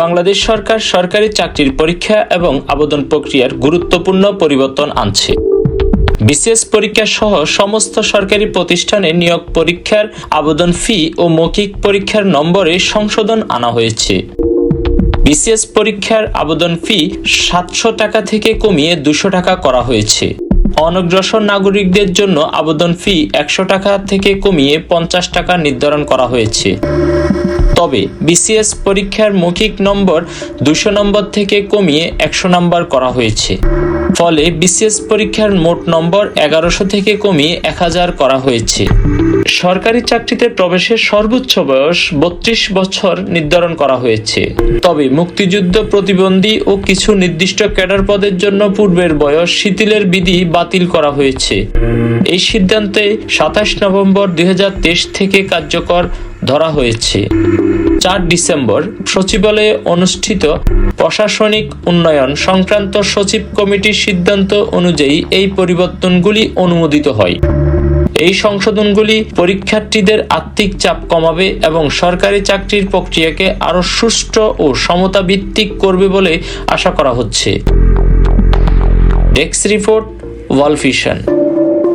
বাংলাদেশ সরকার সরকারি চাকরির পরীক্ষা এবং আবেদন প্রক্রিয়ার গুরুত্বপূর্ণ পরিবর্তন আনছে। বিশেষ পরীক্ষা সহ সমস্ত সরকারি প্রতিষ্ঠানে নিয়োগ পরীক্ষার আবেদন ফি ও মৌখিক পরীক্ষার নম্বরে সংশোধন আনা হয়েছে। বিসিএস পরীক্ষার আবেদন ফি সাতশো টাকা থেকে কমিয়ে দুশো টাকা করা হয়েছে। অনগ্রসর নাগরিকদের জন্য আবেদন ফি একশো টাকা থেকে কমিয়ে পঞ্চাশ টাকা নির্ধারণ করা হয়েছে। তবে বিসিএস পরীক্ষার মৌখিক নম্বর দুশো নম্বর থেকে কমিয়ে একশো নম্বর করা হয়েছে। ফলে বিসিএস পরীক্ষার মোট নম্বর এগারোশো থেকে কমিয়ে এক হাজার করা হয়েছে। সরকারি চাকরিতে প্রবেশের সর্বোচ্চ বয়স বত্রিশ বছর নির্ধারণ করা হয়েছে। তবে মুক্তিযুদ্ধ প্রতিবন্ধী ও কিছু নির্দিষ্ট ক্যাডার পদের জন্য পূর্বের বয়স শিথিলের বিধি বাতিল করা হয়েছে। এই সিদ্ধান্তে সাতাশ নভেম্বর দুই হাজার তেইশ থেকে কার্যকর ধরা হয়েছে। চার ডিসেম্বর সচিবালয়ে অনুষ্ঠিত প্রশাসনিক উন্নয়ন সংক্রান্ত সচিব কমিটির সিদ্ধান্ত অনুযায়ী এই পরিবর্তনগুলি অনুমোদিত হয়। এই সংশোধনগুলি পরীক্ষার্থীদের আর্থিক চাপ কমাবে এবং সরকারি চাকরির প্রক্রিয়াকে আরও সুষ্ঠু ও সমতা ভিত্তিক করবে বলে আশা করা হচ্ছে। Desk report ওয়ালফিশন